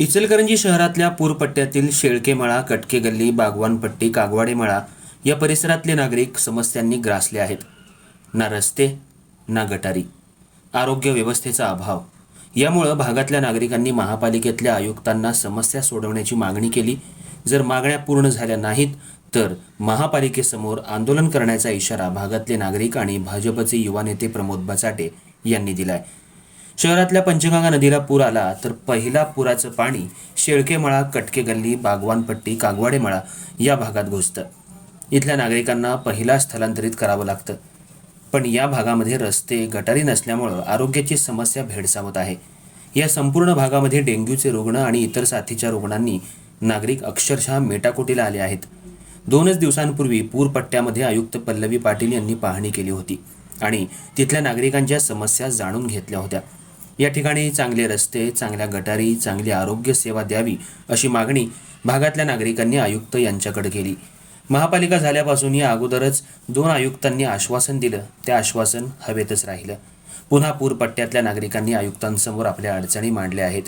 इचलकरंजी शहरातल्या पूरपट्ट्यातील शेळकेमळा कटके गल्ली बागवानपट्टी कागवाडेमळा या परिसरातले नागरिक समस्यांनी ग्रासले आहेत. ना रस्ते ना गटारी. आरोग्य व्यवस्थेचा अभाव. यामुळं भागातल्या नागरिकांनी महापालिकेतल्या आयुक्तांना समस्या सोडवण्याची मागणी केली. जर मागण्या पूर्ण झाल्या नाहीत तर महापालिकेसमोर आंदोलन करण्याचा इशारा भागातले नागरिक आणि भाजपचे युवा नेते प्रमोद बचाटे यांनी दिलाय. शहरातल्या पंचगंगा नदीला पूर आला तर पहिला पुराचं पाणी शेळकेमळा कटके गल्ली बागवानपट्टी कागवाडेमळा या भागात घुसतं. इथल्या नागरिकांना पहिला स्थलांतरित करावं लागतं. पण या भागामध्ये रस्ते गटारी नसल्यामुळं आरोग्याची समस्या भेडसावत आहे. या संपूर्ण भागामध्ये डेंग्यूचे रुग्ण आणि इतर साथीच्या रुग्णांनी नागरिक अक्षरशः मेटाकोटीला आले आहेत. दोनच दिवसांपूर्वी पूरपट्ट्यामध्ये आयुक्त पल्लवी पाटील यांनी पाहणी केली होती आणि तिथल्या नागरिकांच्या समस्या जाणून घेतल्या होत्या. या ठिकाणी चांगले रस्ते चांगल्या गटारी चांगली आरोग्य सेवा द्यावी अशी मागणी भागातल्या नागरिकांनी आयुक्त यांच्याकडे केली. महापालिका झाल्यापासून या अगोदरच दोन आयुक्तांनी आश्वासन दिलं. ते आश्वासन हवेतच राहिलं. पुन्हा पूरपट्ट्यातल्या नागरिकांनी आयुक्तांसमोर आपल्या अडचणी मांडल्या आहेत.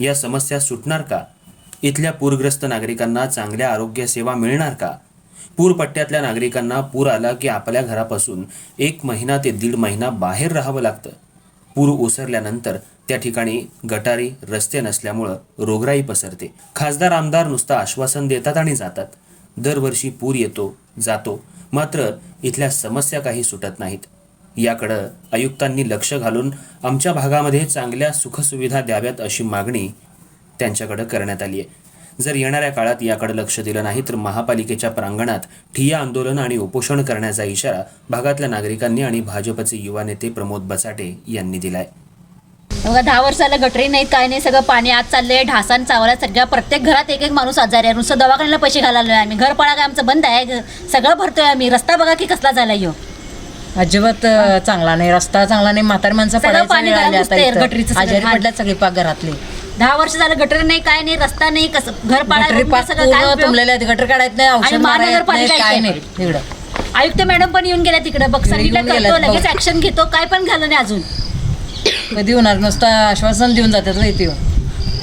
या समस्या सुटणार का? इथल्या पूरग्रस्त नागरिकांना चांगल्या आरोग्य सेवा मिळणार का? पूरपट्ट्यातल्या नागरिकांना पूर आला की आपल्या घरापासून एक महिना ते दीड महिना बाहेर राहावं लागतं. पूर ओसरल्यानंतर त्या ठिकाणी गटारी रस्ते नसल्यामुळं रोगराई पसरते. खासदार आमदार नुसतं आश्वासन देतात आणि जातात. दरवर्षी पूर येतो जातो. मात्र इथल्या समस्या काही सुटत नाहीत. याकडं आयुक्तांनी लक्ष घालून आमच्या भागामध्ये चांगल्या सुखसुविधा द्याव्यात अशी मागणी त्यांच्याकडं करण्यात आली आहे. जर येणाऱ्या काळात याकडे लक्ष दिलं नाही तर महापालिकेच्या प्रांगणात ठिय्या आंदोलन आणि उपोषण करण्याचा इशारा भागातल्या नागरिकांनी आणि भाजपचे युवा नेते प्रमोद बसाटे यांनी दिलाय. बघा दहा वर्ष झालं गटरी नाहीत काय नाही सगळं पाणी आत चाललंय ढासान चावला सगळ्या प्रत्येक घरात एक एक माणूस आजारी आहे नुसतं दवाखान्याला पैसे घालायला आम्ही घर पडा काय आमचं बंद आहे सगळं भरतोय आम्ही रस्ता बघा की कसला झाला यो. अजिबात चांगला नाही रस्ता चांगला नाही म्हातारी माणसं पडायचं पाणी आजारी. पडल्यात सगळी पाक घरातली दहा वर्ष झालं गटर नाही काय नाही रस्ता नाही कसं घर गटरी पडा पाक सगळं काय पूर्ण उपयोग? तुंबलेले आहेत गटर काढायत नाही आणि औषध मारायला येत नाही, महानगरपालिका काय इथे. नाही इकडं आयुक्त मॅडम पण येऊन गेल्या तिकडे बघ सांगितलं येऊन गेल्यात, करतो लगेच बघ. ऍक्शन घेतो काय पण झालं नाही अजून कधी होणार नुसतं आश्वासन देऊन जातात रे इथे येऊन.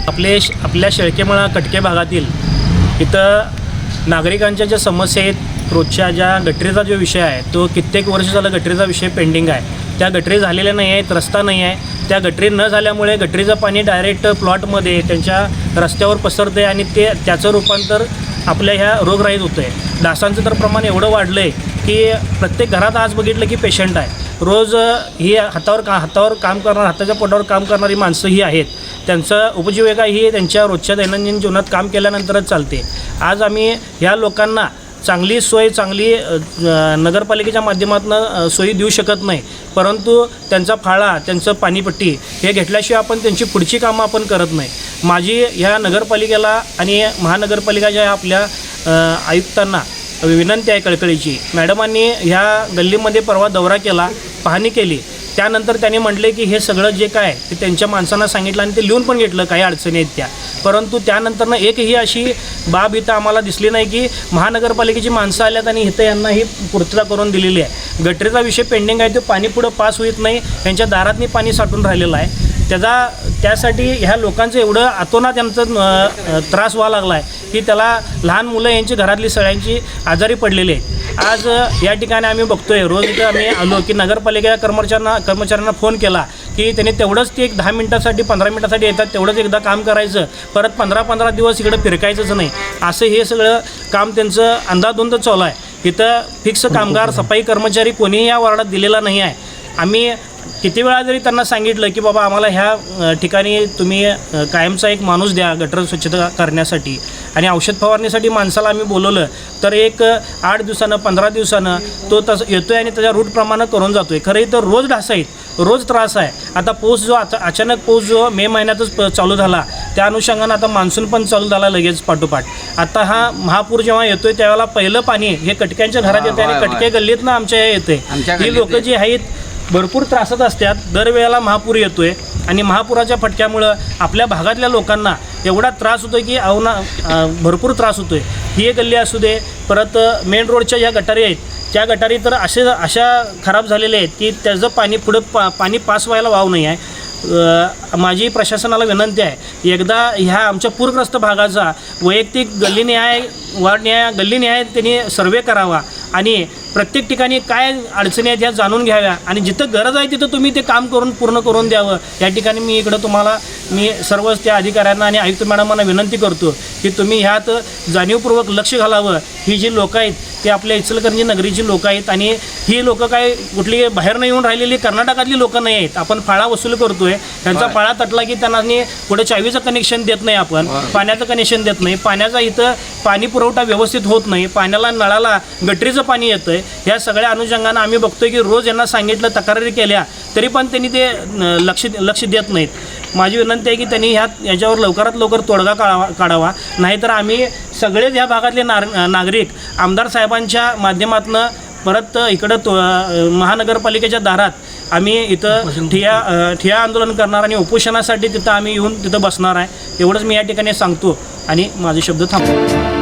आपले श- आपल्या शेळकेमळा कटके भागातील इथं नागरिकांच्या ज्या समस्या आहेत रोजच्या ज्या गटरीचा जो विषय आहे तो कित्येक वर्ष झाला गटरीचा विषय पेंडिंग आहे त्या गटरी झालेल्या नाही आहेत रस्ता नाही आहे. त्या गटरी न झाल्यामुळे गटरीचं पाणी डायरेक्ट प्लॉटमध्ये त्यांच्या रस्त्यावर पसरते आणि ते त्याचं रूपांतर आपल्या ह्या रोगराईत होतं आहे डासांचं तर प्रमाण एवढं वाढलं आहे की प्रत्येक घरात आज बघितलं की पेशंट आहे. रोज ही हातावर का हातावर काम करणार हाताच्या पोटावर काम करणारी माणसं ही आहेत. त्यांचं उपजीविका ही त्यांच्या रोजच्या दैनंदिन जीवनात काम केल्यानंतरच चालते. आज आम्ही ह्या लोकांना चांगली सोय चांगली नगरपालिकेच्या माध्यमातून सोयी देऊ शकत नाही. परंतु त्यांचा फाळा त्यांचं पाणीपट्टी हे घेतल्याशिवाय आपण त्यांची पुढची कामं आपण करत नाही. माझी ह्या नगरपालिकेला आणि महानगरपालिकाच्या ह्या आपल्या आयुक्तांना विनंती आहे कळकळीची मॅडमांनी ह्या गल्लीमध्ये परवा दौरा केला पाहणी केली. त्यानंतर त्याने म्हटले की हे सगळं जे काय ते त्यांच्या माणसांना सांगितलं आणि ते लिहून पण घेतलं काही अडचणी आहेत त्या. परंतु त्यानंतरनं एकही अशी बाब इथं आम्हाला दिसली नाही की महानगरपालिकेची माणसं आल्यात आणि इथं यांना ही पूर्तता करून दिलेली आहे. गटरीचा विषय पेंडिंग आहे तो पाणी पुढं पास होत नाही त्यांच्या दारातनी पाणी साठून राहिलेलं आहे. त्याचा त्यासाठी ह्या लोकांचं एवढं अतोनात त्यांचं त्रास व्हावा लागला आहे की त्याला लहान मुलं यांची घरातली सगळ्यांची आजारी पडलेली आहे. आज या ठिकाणी आम्ही बघतोय रोज इथं आम्ही आलो की नगरपालिका कर्मचाऱ्यांना कर्मचाऱ्यांना फोन केला की त्यांनी तेवढंच ते एक दहा मिनटासाठी पंधरा मिनटासाठी येतात तेवढंच एकदा काम करायचं. परत पंधरा पंधरा दिवस इकडं फिरकायचंच नाही. असं हे सगळं काम त्यांचं अंदाधुंद चालू आहे. इथं फिक्स कामगार सफाई कर्मचारी कोणीही या वार्डात दिलेला नाही आहे. आम्ही किती वेळा जरी त्यांना सांगितलं की बाबा आम्हाला ह्या ठिकाणी तुम्ही कायमचा एक माणूस द्या गटर स्वच्छता करण्यासाठी आणि औषध फवारणीसाठी माणसाला आम्ही बोलवलं तर एक आठ दिवसानं पंधरा दिवसानं तो तसं येतोय आणि त्याच्या रूटप्रमाणे करून जातोय. खरं इथं रोज ढास आहेत रोज त्रास आहे. आता पाऊस जो आता अचानक पाऊस जो मे महिन्यातच चालू झाला त्या अनुषंगानं आता मान्सून पण चालू झाला लगेच पाठोपाठ. आता हा महापूर जेव्हा येतोय त्यावेळेला पहिलं पाणी हे कटक्यांच्या घरात येते आणि कटके गल्लीतनं आमच्या हे येते ही लोक जी आहेत भरपूर त्रासात असतात. दरवेळेला महापूर येतोय आणि महापुराच्या फटक्यामुळं आपल्या भागातल्या लोकांना एवढा त्रास होतो की अवना भरपूर त्रास होतो आहे ही एक गल्ली असू दे परत मेन रोडच्या ज्या गटारी आहेत. त्या गटारी तर असे अशा खराब झालेल्या आहेत की त्याचं पाणी पुढं पा पाणी पास व्हायला वाव नाही आहे. माझी प्रशासनाला विनंती आहे एकदा ह्या आमच्या पूरग्रस्त भागाचा वैयक्तिक गल्ली न्याय वार्ड न्याय गल्ली न्याय त्यांनी सर्वे करावा आणि प्रत्येक ठिकाणी काय अडचणी आहेत ह्या जाणून घ्याव्या. आणि जिथं गरज आहे तिथं तुम्ही ते काम करून पूर्ण करून द्यावं. या ठिकाणी मी इकडं तुम्हाला मी सर्वच त्या अधिकाऱ्यांना आणि आयुक्त मॅडमांना विनंती करतो की तुम्ही ह्यात जाणीवपूर्वक लक्ष घालावं. ही जी लोकं आहेत ती आपल्या इचलकरंजी नगरीची लोकं आहेत आणि ही लोकं काय कुठली बाहेर नाही येऊन राहिलेली कर्नाटकातली लोकं नाही आहेत. आपण फाळा वसूल करतोय. त्यांचा फाळा. तटला की त्यांना नी पुढे चावीचं कनेक्शन देत नाही आपण पाण्याचं कनेक्शन देत नाही. पाण्याचा इथं पाणी पुरवठा व्यवस्थित होत नाही. पाण्याला नळाला गटरीचं पाणी येतंय. ह्या सगळ्या अनुषंगानं आम्ही बघतोय की रोज यांना सांगितलं तक्रारी केल्या तरी पण त्यांनी ते लक्ष लक्ष देत नाहीत. माझी विनंती आहे की त्यांनी ह्यात याच्यावर लवकरात लवकर तोडगा काढावा काढावा. नाहीतर आम्ही सगळेच या भागातले नार नागरिक आमदार साहेबांच्या माध्यमातून परत इकडं तो महानगरपालिकेच्या दारात आम्ही इथं ठिया ठिया आंदोलन करणार आणि उपोषणासाठी तिथं आम्ही येऊन तिथं बसणार आहे. एवढंच मी या ठिकाणी सांगतो आणि माझे शब्द थांबतो